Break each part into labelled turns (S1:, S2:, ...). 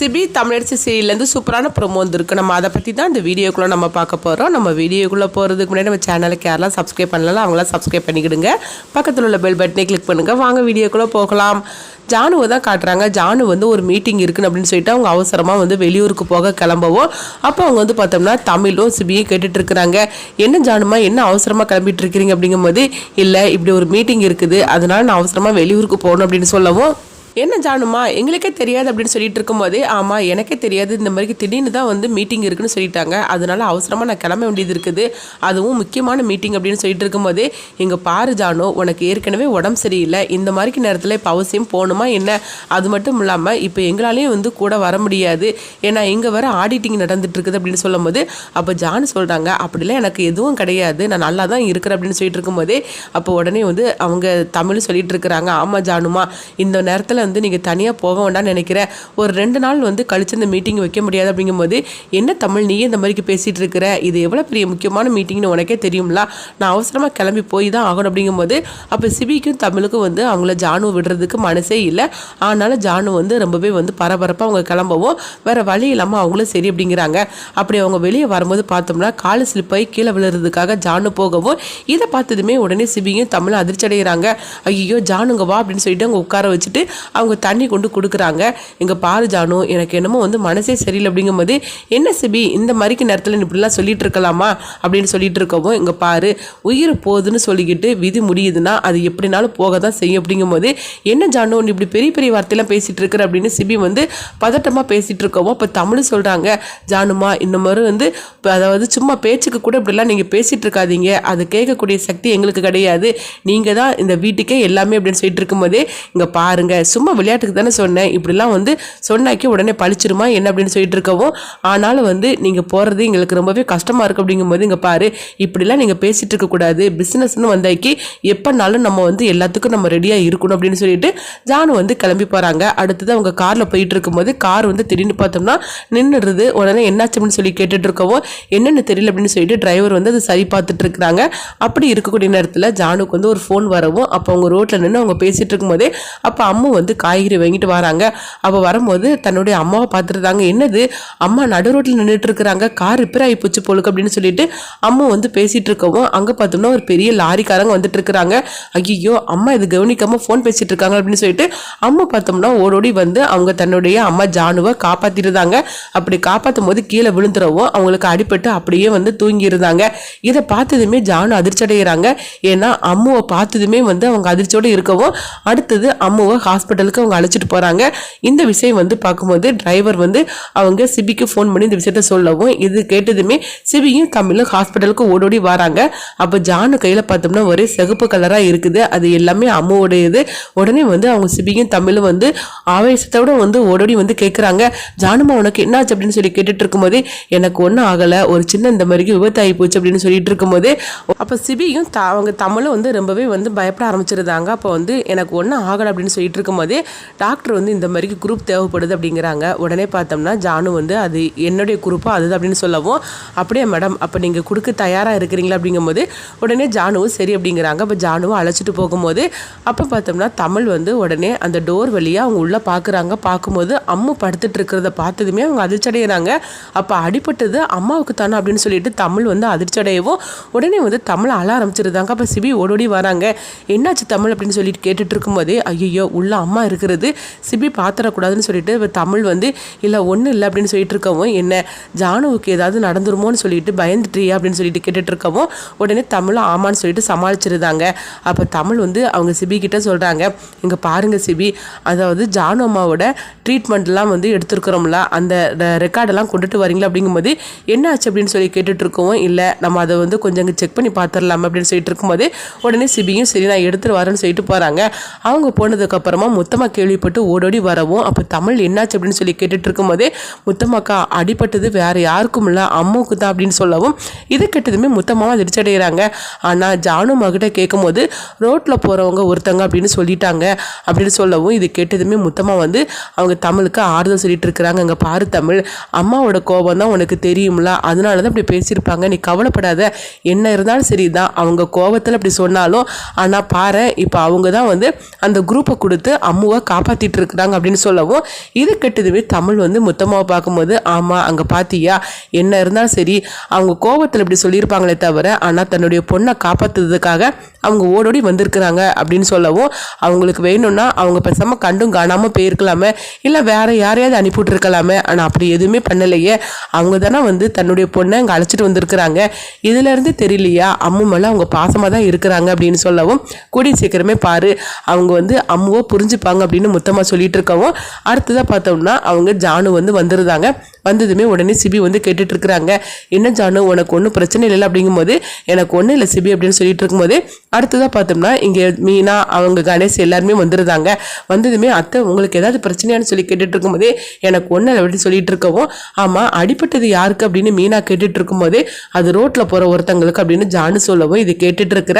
S1: CP Tamilarasi சீரியல்லேருந்து சூப்பரான promo வந்துருக்கு. நம்ம அதை பற்றி தான் இந்த வீடியோக்குள்ளே நம்ம பார்க்க போகிறோம் நம்ம வீடியோக்குள்ளே போகிறதுக்கு முன்னாடி நம்ம சேனலுக்கு யாரெல்லாம் சப்ஸ்கிரைப் பண்ணலாம் அவங்களாம் சப்ஸ்கிரைப் பண்ணிக்கிடுங்க. பக்கத்தில் உள்ள பெல் பட்டனே கிளிக் பண்ணுங்கள் வாங்க வீடியோக்குள்ளே போகலாம். ஜானுவை தான் காட்டுறாங்க. ஜானு வந்து ஒரு மீட்டிங் இருக்குன்னு அப்படின்னு சொல்லிட்டு அவங்க அவசரமாக வந்து வெளியூருக்கு போக கிளம்பவும். அப்போ அவங்க வந்து பார்த்தோம்னா தமிழும் சிபியும் கேட்டுட்டு இருக்கிறாங்க. என்ன ஜானுமா என்ன அவசரமாக கிளம்பிட்டு இருக்கிறீங்க அப்படிங்கும்போது இல்லை இப்படி ஒரு மீட்டிங் இருக்குது. அதனால நான் அவசரமாக வெளியூருக்கு போகணும் அப்படின்னு சொல்லவும் என்ன ஜானுமா எங்களுக்கே தெரியாது அப்படின்னு சொல்லிட்டு இருக்கும்போது ஆமாம் எனக்கே தெரியாது இந்த மாதிரி திடீர்னு தான் வந்து மீட்டிங் இருக்குன்னு சொல்லிட்டாங்க. அதனால அவசரமாக நான் கிளம்ப வேண்டியது இருக்குது. அதுவும் முக்கியமான மீட்டிங் அப்படின்னு சொல்லிட்டு இருக்கும்போதே இங்கே பாரு ஜானு உனக்கு ஏற்கனவே உடம்பு சரியில்லை. இந்த மாதிரி நேரத்தில் இப்போ அவசியம் போகணுமா என்ன? அது மட்டும் இல்லாமல் இப்போ எங்களாலேயும் வந்து கூட வர முடியாது. ஏன்னா இங்கே வர ஆடிட்டிங் நடந்துட்டு இருக்குது அப்படின்னு சொல்லும்போது அப்போ ஜானு சொல்கிறாங்க அப்படிலாம் எனக்கு எதுவும் கிடையாது. நான் நல்லா தான் இருக்கிறேன் அப்படின்னு சொல்லிட்டு இருக்கும்போதே அப்போ உடனே வந்து அவங்க தமிழ் சொல்லிட்டு இருக்கிறாங்க ஆமாம் ஜானுமா இந்த நேரத்தில் வந்து நீங்கள் தனியாக போக வேண்டாம்னு நினைக்கிறேன் ஒரு ரெண்டு நாள் வந்து கழிச்சு இந்த மீட்டிங் வைக்க முடியாது அப்படிங்கும்போது என்ன தமிழ் நீயே இந்த மாதிரிக்கு பேசிகிட்டு இருக்கிற? இது எவ்வளோ பெரிய முக்கியமான மீட்டிங்னு உனக்கே தெரியும்ல? நான் அவசரமாக கிளம்பி போய் தான் ஆகணும் அப்படிங்கும்போது அப்போ சிபிக்கும் தமிழுக்கும் வந்து அவங்கள ஜானு விடுறதுக்கு மனசே இல்லை. ஆனாலும் ஜானு வந்து ரொம்பவே வந்து பரபரப்பாக அவங்க கிளம்பவும் வேறு வழி இல்லாமல் அவங்களும் சரி அப்படிங்கிறாங்க. அப்படி அவங்க வெளியே வரும்போது பார்த்தோம்னா காலு ஸ்லிப்பாகி கீழே விழுறதுக்காக ஜானு போகவும் இதை பார்த்ததுமே உடனே சிபியும் தமிழ் அதிர்ச்சி அடைகிறாங்க. ஐயோ ஜானுங்க வா அப்படின்னு சொல்லிட்டு அவங்க உட்கார வச்சுட்டு அவங்க தண்ணி கொண்டு கொடுக்குறாங்க. இங்கே பாரு ஜானு எனக்கு என்னமோ வந்து மனசே சரியில்லை அப்படிங்கும்போது என்ன சிபி இந்த மாதிரிக்கு நேரத்தில் இப்படிலாம் சொல்லிட்டு இருக்கலாமா? அப்படின்னு சொல்லிட்டு இருக்கவும் இங்கே பாரு உயிர் போகுதுன்னு சொல்லிக்கிட்டு விதி முடியுதுன்னா அது எப்படினாலும் போக தான் செய்யும். அப்படிங்கும்போது என்ன ஜானு நீ இப்படி பெரிய பெரிய வார்த்தையெல்லாம் பேசிட்டு இருக்கிற? அப்படின்னு சிபி வந்து பதட்டமாக பேசிட்டு இருக்கவும் இப்போ தமிழ் சொல்கிறாங்க ஜானுமா இந்த மாதிரி வந்து அதாவது சும்மா பேச்சுக்கு கூட இப்படிலாம் நீங்கள் பேசிட்டு இருக்காதீங்க. அது கேட்கக்கூடிய சக்தி எங்களுக்கு கிடையாது. நீங்கள் தான் இந்த வீட்டுக்கே எல்லாமே அப்படின்னு சொல்லிட்டு இருக்கும்போதே இங்கே பாருங்கள் சும்மா விளையாட்டுக்கு தானே சொன்னேன். இப்படிலாம் வந்து சொன்னாக்கி உடனே பழிச்சிருமா என்ன அப்படின்னு சொல்லிட்டு இருக்கவும் ஆனாலும் வந்து நீங்கள் போகிறது எங்களுக்கு ரொம்பவே கஷ்டமாக இருக்குது அப்படிங்கும்போது இங்கே பாரு இப்படிலாம் நீங்கள் பேசிகிட்டு இருக்கக்கூடாது பிஸ்னஸ்னு வந்தாக்கி எப்போனாலும் நம்ம வந்து எல்லாத்துக்கும் நம்ம ரெடியாக இருக்கணும் அப்படின்னு சொல்லிட்டு ஜானு வந்து கிளம்பி போகிறாங்க அடுத்தது அவங்க காரில் போயிட்டு இருக்கும்போது கார் வந்து திடீர்னு பார்த்தோம்னா நின்றுடுது உடனே என்னாச்சு அப்படின்னு சொல்லி கேட்டுட்டு இருக்கவும் என்னென்னு தெரியல அப்படின்னு சொல்லிட்டு டிரைவர் வந்து அதை சரி பார்த்துட்டு இருக்கிறாங்க. அப்படி இருக்கக்கூடிய நேரத்தில் ஜானுக்கு வந்து ஒரு ஃபோன் வரவும் அப்போ அவங்க ரோட்டில் நின்று அவங்க பேசிகிட்டு இருக்கும்போதே அப்போ அம்மா வந்து காய்கறி வாங்கிட்டு வராங்க. அப்போ வரும்போது தன்னுடைய அம்மாவை பார்த்துருந்தாங்க என்னது? அம்மா நடு ரோட்டில் நின்றுட்டு இருக்கிறாங்க. கார் ரிப்பேர் ஆகி போச்சு போலுக்கு அப்படின்னு சொல்லிட்டு அம்மா வந்து பேசிட்டு இருக்கவும் அங்கே பார்த்தோம்னா ஒரு பெரிய லாரிக்காரங்க வந்துட்டு இருக்கிறாங்க. ஐயோ அம்மா இது கவனிக்காம ஃபோன் பேசிட்டு இருக்காங்க அப்படின்னு சொல்லிட்டு அம்மா பார்த்தோம்னா ஓடோடி வந்து அவங்க தன்னுடைய அம்மா ஜானுவை காப்பாத்திருந்தாங்க அப்படி காப்பாற்றும் போது கீழே விழுந்துடவும் அவங்களுக்கு அடிபட்டு அப்படியே வந்து தூங்கி இருந்தாங்க. இதை பார்த்ததுமே ஜானு அதிர்ச்சி அடைகிறாங்க ஏன்னா அம்முவை பார்த்ததுமே வந்து அவங்க அதிர்ச்சியோடு இருக்கவும் அடுத்தது அம்முவை ஹாஸ்பிட்டலுக்கு அவங்க அழைச்சிட்டு போகிறாங்க இந்த விஷயம் வந்து பார்க்கும்போது டிரைவர் வந்து அவங்க சிபிக்கு ஃபோன் பண்ணி இந்த விஷயத்த சொல்லவும் இது கேட்டதுமே சிபியும் தமிழும் ஹாஸ்பிட்டலுக்கு ஓடோடி வராங்க. அப்போ ஜானு கையில் பார்த்தோம்னா ஒரே சிகப்பு கலராக இருக்குது. அது எல்லாமே அம்மாவோடையது. உடனே வந்து அவங்க சிபியும் தமிழும் வந்து ஆவேசத்தோட வந்து ஓடோடி வந்து கேட்குறாங்க ஜானுமா உனக்கு என்னாச்சு அப்படின்னு சொல்லி கேட்டுட்டு இருக்கும்போது எனக்கு ஒன்றும் ஆகலை. ஒரு சின்ன இந்த மாதிரி விபத்தாகி போச்சு அப்படின்னு சொல்லிட்டு இருக்கும்போது அப்போ சிபியும் த அவங்க தமிழும் வந்து ரொம்பவே வந்து பயப்பட ஆரம்பிச்சிருந்தாங்க. அப்போ வந்து எனக்கு ஒன்றும் ஆகலை அப்படின்னு சொல்லிட்டு இருக்கும்போது டாக்டர் வந்து இந்த மாதிரி குரூப் தேவைப்படுது அப்படிங்கிறாங்க. உடனே பார்த்தோம்னா ஜானு வந்து அது என்னுடைய குரூப்பாக அது அப்படின்னு சொல்லவும் அப்படியே மேடம் அப்போ நீங்கள் கொடுக்க தயாராக இருக்கிறீங்களா? அப்படிங்கும்போது உடனே ஜானுவும் சரி அப்படிங்கிறாங்க. அப்போ ஜானுவை அழைச்சிட்டு போகும்போது அப்போ பார்த்தோம்னா தமிழ் வந்து உடனே அந்த டோர் வழியாக அவங்க உள்ளே பார்க்குறாங்க பார்க்கும்போது அம்மு படுத்துட்டு இருக்கிறத பார்த்ததுமே அவங்க அதிர்ச்சி அடைகிறாங்க அப்போ அடிபட்டது அம்மாவுக்கு தானே அப்படின்னு சொல்லிட்டு தமிழ் வந்து அதிர்ச்சி அடையவும் உடனே வந்து தமிழ் அழ ஆரம்பிச்சிருந்தாங்க அப்போ சிபி ஓடோடி வராங்க. என்னாச்சு தமிழ்? அப்படின்னு சொல்லிட்டு கேட்டுட்டு இருக்கும்போதே ஐயோ உள்ள அம்மா இருக்கிறது. சிபி பார்த்துடக்கூடாதுன்னு சொல்லிட்டு தமிழ் வந்து இல்லை ஒன்றும் இல்லை அப்படின்னு சொல்லிட்டு இருக்கவும் என்ன ஜானுவுக்கு ஏதாவது நடந்துருமோன்னு சொல்லிட்டு பயந்துட்டியா அப்படின்னு சொல்லிட்டு கேட்டுட்டு இருக்கவும் உடனே தமிழும் ஆமான்னு சொல்லிட்டு சமாளிச்சிருந்தாங்க. அப்போ தமிழ் வந்து அவங்க சிபி கிட்ட சொல்கிறாங்க இங்கே பாருங்க சிபி அதாவது ஜானு அம்மாவோட ட்ரீட்மெண்ட்லாம் வந்து எடுத்துருக்குறோம்ல அந்த ரெக்கார்டெல்லாம் கொண்டுட்டு வரீங்களா? அப்படிங்கும்போது என்ன ஆச்சு அப்படின்னு சொல்லி கேட்டுட்டு இருக்கவும் இல்லை நம்ம அதை வந்து கொஞ்சம் செக் பண்ணி பார்த்துடலாம் அப்படின்னு சொல்லிட்டு இருக்கும்போது உடனே சிபியும் சரி நான் எடுத்துகிட்டு வரேன்னு சொல்லிட்டு போகிறாங்க அவங்க போனதுக்கப்புறமா முத்தம்மா கேள்விப்பட்டு ஓடோடி வரவும் அப்போ தமிழ் என்னாச்சு அப்படின்னு சொல்லி கேட்டுட்டு இருக்கும்போதே முத்தம்மாக்கா அடிபட்டது வேறு யாருக்கும் இல்லை அம்மாவுக்கு தான் அப்படின்னு சொல்லவும் இது கெட்டதுமே முத்தமாக அதிர்ச்சி அடைகிறாங்க ஆனால் ஜானு மகிட்ட கேட்கும்போது ரோட்டில் போகிறவங்க ஒருத்தங்க அப்படின்னு சொல்லிட்டாங்க. அப்படின்னு சொல்லவும் இது கேட்டதுமே முத்தமாக வந்து அவங்க தமிழுக்கு ஆறுதல் சொல்லிட்டு இருக்கிறாங்க. அங்கே பாரு தமிழ் அம்மாவோட கோபம் தான் உனக்கு தெரியும்ல. அதனால தான் இப்படி பேசியிருப்பாங்க. நீ கவலைப்படாத. என்ன இருந்தாலும் சரி தான். அவங்க கோபத்தில் அப்படி சொன்னாலும் ஆனால் பாரு இப்போ அவங்க தான் வந்து அந்த குரூப்பை கொடுத்து அம்மா அம்முவை காப்பாற்றிட்டு இருக்கிறாங்க அப்படின்னு சொல்லவும் இது கெட்டதுமே தமிழ் வந்து முத்தம்மாவை பார்க்கும்போது ஆமாம் அங்கே பார்த்தியா என்ன இருந்தாலும் சரி அவங்க கோபத்தில் இப்படி சொல்லியிருப்பாங்களே தவிர ஆனால் தன்னுடைய பொண்ணை காப்பாற்றுறதுக்காக அவங்க ஓடோடி வந்திருக்கிறாங்க அப்படின்னு சொல்லவும் அவங்களுக்கு வேணும்னா அவங்க பேசாமல் கண்டும் காணாமல் போயிருக்கலாமே இல்லை வேற யாரையாவது அனுப்பிவிட்டுருக்கலாமே ஆனால் அப்படி எதுவுமே பண்ணலையே அவங்க தானே வந்து தன்னுடைய பொண்ணை அங்கே அழைச்சிட்டு வந்திருக்கிறாங்க இதுலேருந்து தெரியலையா? அம்மு மேலே அவங்க பாசமாக தான் இருக்கிறாங்க அப்படின்னு சொல்லவும் கூடிய சீக்கிரமே பாரு அவங்க வந்து அம்முவை புரிஞ்சுப்பாங்க அப்படின்னு முத்தமாக சொல்லிட்டு இருக்கவும் அடுத்ததாக பார்த்தோம்னா அவங்க ஜானு வந்து வந்துருந்தாங்க வந்ததுமே உடனே சிபி வந்து கேட்டுட்டு இருக்கிறாங்க என்ன ஜானு உனக்கு ஒன்றும் பிரச்சனை இல்லை அப்படிங்கும்போது எனக்கு ஒன்றும் இல்லை சிபி அப்படின்னு சொல்லிட்டு இருக்கும்போது அடுத்ததாக பார்த்தோம்னா இங்கே மீனா அவங்க கணேஷ் எல்லாருமே வந்துருந்தாங்க வந்ததுமே அத்தை உங்களுக்கு ஏதாவது பிரச்சனையான்னு சொல்லி கேட்டுட்டு இருக்கும்போதே எனக்கு ஒன்றும் இல்லை அப்படின்னு சொல்லிட்டு இருக்கவும் ஆமாம் அடிப்பட்டது யாருக்கு அப்படின்னு மீனா கேட்டுட்டு இருக்கும்போதே அது ரோட்டில் போகிற ஒருத்தங்களுக்கு அப்படின்னு ஜானு சொல்லவும் இது கேட்டுட்டு இருக்கிற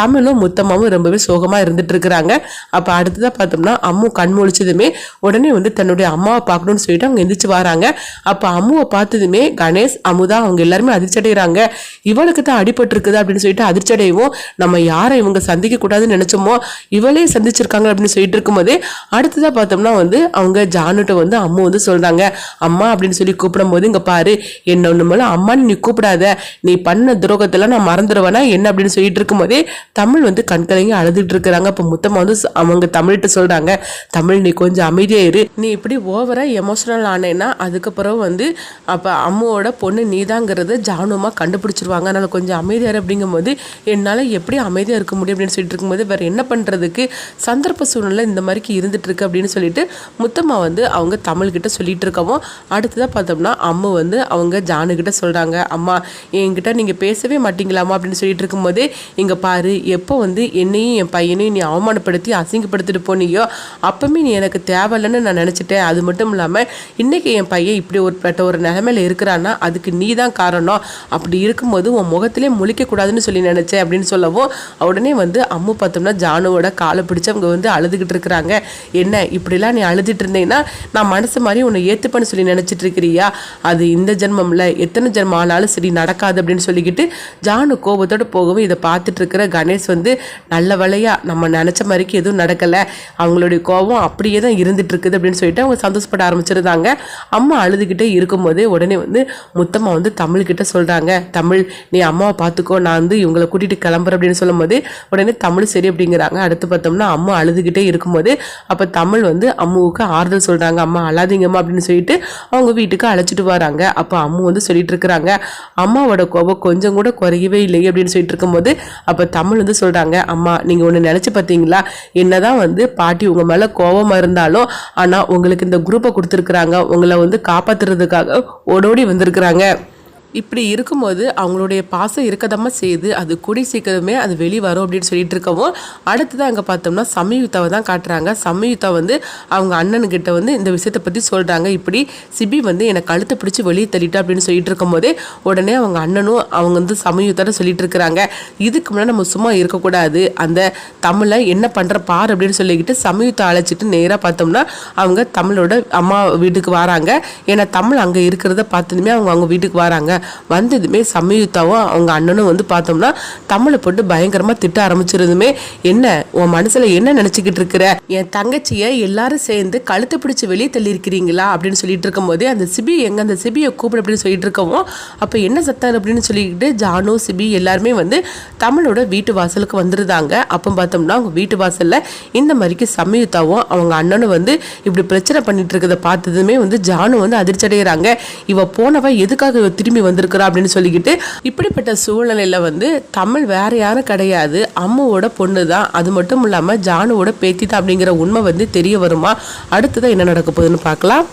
S1: தமிழும் முத்தமாவும் ரொம்பவே சோகமாக இருந்துட்டு இருக்கிறாங்க அப்போ அடுத்ததாக பார்த்தோம்னா அம்மு கண் முழிச்சதுமே உடனே வந்து தன்னுடைய அம்மாவை பார்க்கணும்னு சொல்லிட்டு அவங்க எந்திரிச்சு வராங்க. அப்போ அம்முவை பார்த்ததுமே கணேஷ் அமுதா அவங்க எல்லாருமே அதிர்ச்சி அடைகிறாங்க இவளுக்கு தான் அடிபட்டிருக்குது அப்படின்னு சொல்லிட்டு அதிர்ச்சி அடையவும் நம்ம யாரை இவங்க சந்திக்க கூடாதுன்னு நினைச்சோமோ இவளே சந்திச்சிருக்காங்க அப்படின்னு சொல்லிட்டு இருக்கும்போது அடுத்ததாக பார்த்தோம்னா வந்து அவங்க ஜானுட்ட வந்து அம்மு வந்து சொல்கிறாங்க அம்மா அப்படின்னு சொல்லி கூப்பிடும்போது இங்கே பாரு என்ன ஒன்று மேலே அம்மான்னு நீ கூப்பிடாத. நீ பண்ண துரோகத்தெல்லாம் நான் மறந்துடுவேனா? என்ன? அப்படின்னு சொல்லிட்டு இருக்கும்போதே தமிழ் வந்து கண்கலங்கி அழுதுட்டு இருக்கிறாங்க. அப்போ மொத்தமாக வந்து அவங்க தமிழ்கிட்ட சொல்றாங்க தமிழ் நீ கொஞ்சம் அமைதியாக இரு. நீ இப்படி ஓவராக எமோஷனல் ஆனேன்னா அதுக்கப்புறம் வந்து அப்போ அம்முவோட பொண்ணு நீதாங்கிறத ஜானுமாக கண்டுபிடிச்சிருவாங்க. அதனால் கொஞ்சம் அமைதியார் அப்படிங்கும்போது என்னால் எப்படி அமைதியாக இருக்க முடியும் அப்படின்னு சொல்லிட்டு இருக்கும்போது வேறு என்ன பண்ணுறதுக்கு சந்தர்ப்ப சூழ்நிலை இந்த மாதிரிக்கு இருந்துட்டு இருக்கு அப்படின்னு சொல்லிட்டு முத்தம்மா வந்து அவங்க தமிழ்கிட்ட சொல்லிட்டு இருக்கவும் அடுத்ததாக பார்த்தோம்னா அம்மு வந்து அவங்க ஜானுக்கிட்ட சொல்கிறாங்க அம்மா என்கிட்ட நீங்கள் பேசவே மாட்டீங்களாமா அப்படின்னு சொல்லிட்டு இருக்கும்போது இங்கே பாரு எப்போ வந்து என்னையும் என் பையனையும் நீ அவமானப்படுத்தி அசிங்கப்படுத்திட்டு போனியோ அப்பவுமே நீ எனக்கு தேவையில்லைன்னு நான் நினச்சிட்டேன். அது மட்டும் இல்லாமல் இன்றைக்கி என் பையன் இப்படி ஒரு பட்ட ஒரு நிலமையில் இருக்கிறான்னா அதுக்கு நீ தான் காரணம். அப்படி இருக்கும்போது உன் முகத்திலே முழிக்கக்கூடாதுன்னு சொல்லி நினச்சேன் அப்படின்னு சொல்லவும் உடனே வந்து அம்மு பார்த்தோம்னா ஜானுவோட காலை பிடிச்சி அவங்க வந்து அழுதுகிட்டு இருக்கிறாங்க. என்ன இப்படிலாம் நீ அழுதுட்டு இருந்தேன்னா நான் மனசு மாதிரி உன்னை ஏற்றுப்பேன்னு சொல்லி நினச்சிட்டு இருக்கிறியா? அது இந்த ஜென்மம்ல எத்தனை ஜென்மம் ஆனாலும் சரி நடக்காது அப்படின்னு சொல்லிக்கிட்டு ஜானு கோபத்தோட போகவும் இதை பார்த்துட்டு இருக்கிற கணேஷ் வந்து நல்ல வேலையா நம்ம நினச்ச மாதிரிக்கு எதுவும் நடக்கலை. அவங்களுடைய கோபம் அப்படியே தான் இருந்துட்டு இருக்குது அப்படின்னு சொல்லிட்டு அவங்க சந்தோஷப்பட ஆரம்பிச்சிருந்தாங்க. அம்மா அழுதுகிட்டே இருக்கும்போதே உடனே வந்து முத்தம்மா வந்து தமிழ்கிட்ட சொல்கிறாங்க தமிழ் நீ அம்மாவை பார்த்துக்கோ நான் வந்து இவங்களை கூட்டிகிட்டு கிளம்புறேன் அப்படின்னு சொல்லும்போது உடனே தமிழ் சரி அப்படிங்கிறாங்க. அடுத்து பார்த்தோம்னா அம்மா அழுதுகிட்டே இருக்கும்போது அப்போ தமிழ் வந்து அம்முவுக்கு ஆறுதல் சொல்கிறாங்க அம்மா அழாதீங்கம்மா அப்படின்னு சொல்லிட்டு அவங்க வீட்டுக்கு அழைச்சிட்டு வராங்க. அப்போ அம்மு வந்து சொல்லிட்டு இருக்கிறாங்க அம்மாவோட கோபம் கொஞ்சம் கூட குறையவே இல்லை அப்படின்னு சொல்லிட்டு இருக்கும்போது அப்போ தமிழ் வந்து சொல்கிறாங்க அம்மா நீங்கள் ஒன்று நினச்சி பார்த்தீங்களா? என்னதான் வந்து பாட்டி உங்கள் மேலே கோபமாக இருந்தாலும் ஆனால் உங்களுக்கு இந்த குரூப்பை கொடுத்துருக்குறாங்க உங்களை வந்து காப்பாத்துறதுக்காக ஓடோடி வந்திருக்கிறாங்க. இப்படி இருக்கும்போது அவங்களுடைய பாசம் இருக்கதமாக செய்து அது கூடி சீக்கிரமே அது வெளியே வரும் அப்படின்னு சொல்லிட்டு இருக்கவும் அடுத்தது அங்கே பார்த்தோம்னா சமயுத்தாவை தான் காட்டுறாங்க. சமயுத்தா வந்து அவங்க அண்ணனுக்கிட்ட வந்து இந்த விஷயத்தை பற்றி சொல்கிறாங்க இப்படி சிபி வந்து என்னை கழுத்தை பிடிச்சி வெளியே தள்ளிட்டா அப்படின்னு சொல்லிட்டு இருக்கும்போதே உடனே அவங்க அண்ணனும் அவங்க வந்து சமயுத்தாட்ட சொல்லிட்டு இருக்கிறாங்க. இதுக்கு முன்னாடி நம்ம சும்மா இருக்கக்கூடாது. அந்த தமிழை என்ன பண்ணுற பார் அப்படின்னு சொல்லிக்கிட்டு சமயுத்தை அழைச்சிட்டு நேராக பார்த்தோம்னா அவங்க தமிழோட அம்மா வீட்டுக்கு வராங்க. ஏன்னா தமிழ் அங்கே இருக்கிறத பார்த்ததுமே அவங்க அவங்க வீட்டுக்கு வராங்க. வந்ததுமே சமயுத்தாவும் அவங்க அண்ணனும் வந்து பார்த்தோம்னா தமிழை போட்டு பயங்கரமாக திட்ட ஆரம்பிச்சிருந்துமே என்ன உன் மனசில் என்ன நினச்சிக்கிட்டு இருக்கிற? என் தங்கச்சியை எல்லாரும் சேர்ந்து கழுத்தை பிடிச்சி வெளியே தள்ளியிருக்கிறீங்களா? அப்படின்னு சொல்லிட்டு இருக்கும்போது அந்த சிபி எங்க அந்த சிபியை கூப்பிடு அப்படின்னு சொல்லிட்டு இருக்கவும் அப்போ என்ன சத்தம் அப்படின்னு சொல்லிக்கிட்டு ஜானு சிபி எல்லாருமே வந்து தமிழோட வீட்டு வாசலுக்கு வந்துருந்தாங்க. அப்போ பார்த்தோம்னா அவங்க வீட்டு வாசல்ல இந்த மாதிரிக்கு சமயுத்தாவும் அவங்க அண்ணனும் வந்து இப்படி பிரச்சனை பண்ணிட்டு இருக்கிறத பார்த்ததுமே வந்து ஜானு வந்து அதிர்ச்சி அடைகிறாங்க இவ போனவ எதுக்காக திரும்பி வந்திருக்கிறா அப்படின்னு சொல்லிக்கிட்டு இப்படிப்பட்ட சூழ்நிலையில் வந்து தமிழ் வேற யாரும் கிடையாது. அம்மாவோட பொண்ணு தான் அது மட்டும் இல்லாமல் ஜானுவோட பேத்தி தான் அப்படிங்கிற உண்மை வந்து தெரிய வருமா? அடுத்ததான் என்ன நடக்க போகுதுன்னு பார்க்கலாம்.